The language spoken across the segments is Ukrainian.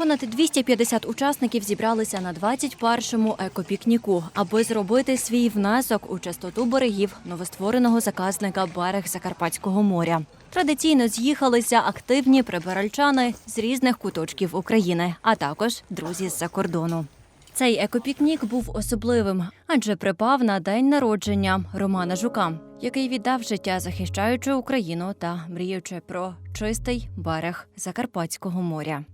Понад 250 учасників зібралися на 21-му екопікніку, аби зробити свій внесок у чистоту берегів новоствореного заказника берег Закарпатського моря. Традиційно з'їхалися активні прибиральчани з різних куточків України, а також друзі з-за кордону. Цей екопікнік був особливим, адже припав на день народження Романа Жука, який віддав життя, захищаючи Україну та мріючи про чистий берег Закарпатського моря.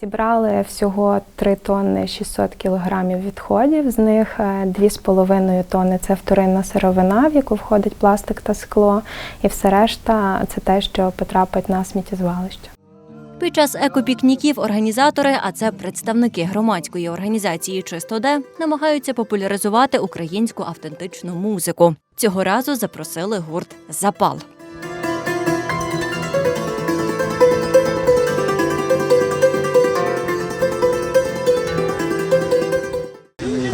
Зібрали всього 3 тонни 600 кілограмів відходів. З них е, 2,5 тонни це вторинна сировина, в яку входить пластик та скло, і все решта це те, що потрапить на сміттєзвалище. Під час екопікніків організатори, а це представники громадської організації Чистоде, намагаються популяризувати українську автентичну музику. Цього разу запросили гурт Запал.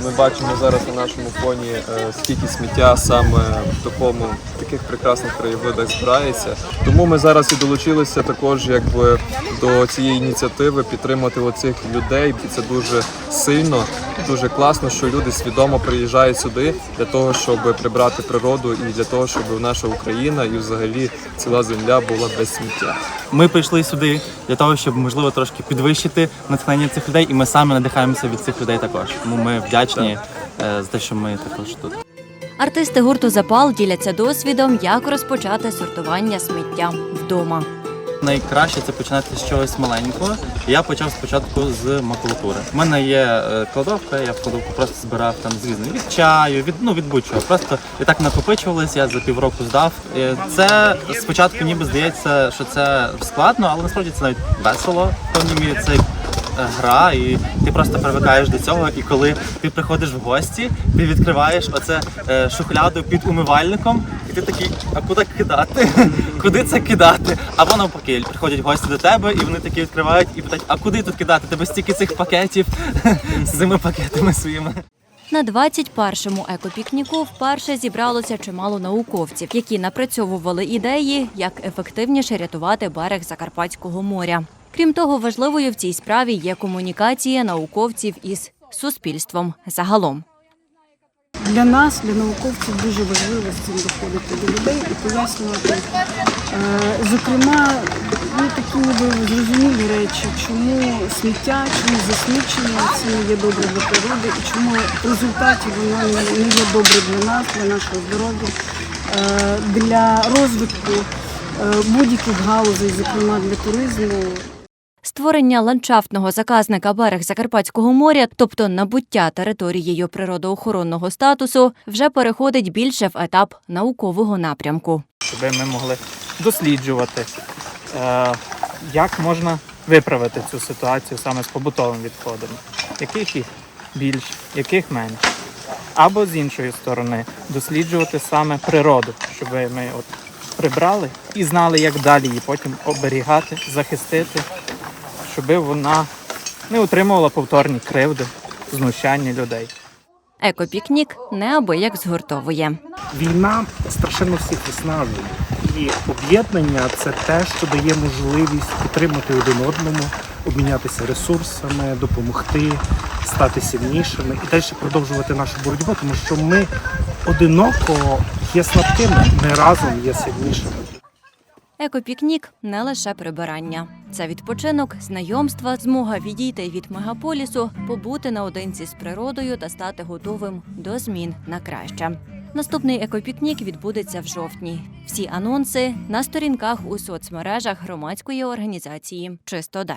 Ми бачимо зараз на нашому фоні, е, скільки сміття саме в такому в таких прекрасних краєвидах збирається. Тому ми зараз і долучилися також, якби до цієї ініціативи підтримати оцих людей. І це дуже сильно, дуже класно, що люди свідомо приїжджають сюди для того, щоб прибрати природу і для того, щоб наша Україна і взагалі ціла земля була без сміття. Ми прийшли сюди для того, щоб можливо трошки підвищити натхнення цих людей, і ми саме надихаємося від цих людей також. Тому ми вдячні е, за те, що ми також тут. Артисти гурту Запал діляться досвідом, як розпочати сортування сміття вдома. Найкраще це починати з чогось маленького. Я почав спочатку з макулатури. У мене є е, кладовка, я в кладовку просто збирав там з різних від чаю, від ну від будь-чого. Просто і так накопичувалось, я за півроку здав. І Це спочатку ніби здається, що це складно, але насправді це навіть весело в певній мірі. Це гра, і ти просто привикаєш до цього. І коли ти приходиш в гості, ти відкриваєш оце е, шухляду під умивальником, і ти такий, а куди кидати? куди це кидати? Або навпаки, приходять гості до тебе, і вони такі відкривають і питають, а куди тут кидати? Тебе стільки цих пакетів з цими пакетами своїми. На 21-му екопікніку вперше зібралося чимало науковців, які напрацьовували ідеї, як ефективніше рятувати берег Закарпатського моря. Крім того, важливою в цій справі є комунікація науковців із суспільством загалом. Для нас, для науковців, дуже важливо з цим доходити до людей і пояснювати, е, зокрема, ну, такі ніби зрозумілі речі, чому сміття, чому засмічення це не є добре для природи, і чому в результаті воно не- є добре для нас, для нашого здоров'я, е, для розвитку е, будь-яких галузей, зокрема для туризму. Створення ландшафтного заказника берег Закарпатського моря, тобто набуття територією природоохоронного статусу, вже переходить більше в етап наукового напрямку. щоб ми могли досліджувати, е, як можна виправити цю ситуацію саме з побутовими відходами, яких їх більш, яких менше. Або з іншої сторони, досліджувати саме природу, щоб ми от прибрали і знали, як далі її потім оберігати, захистити, щоб вона не отримувала повторні кривди, знущання людей. Екопікнік неабияк згуртовує. Війна страшенно всіх виснажує. І об'єднання це те, що дає можливість підтримати один одному, обмінятися ресурсами, допомогти, стати сильнішими і далі продовжувати нашу боротьбу, тому що ми одиноко є слабкими, ми разом є сильнішими. Екопікнік не лише прибирання. Це відпочинок, знайомства, змога відійти від мегаполісу, побути наодинці з природою та стати готовим до змін на краще. Наступний екопікнік відбудеться в жовтні. Всі анонси на сторінках у соцмережах громадської організації Чистоде.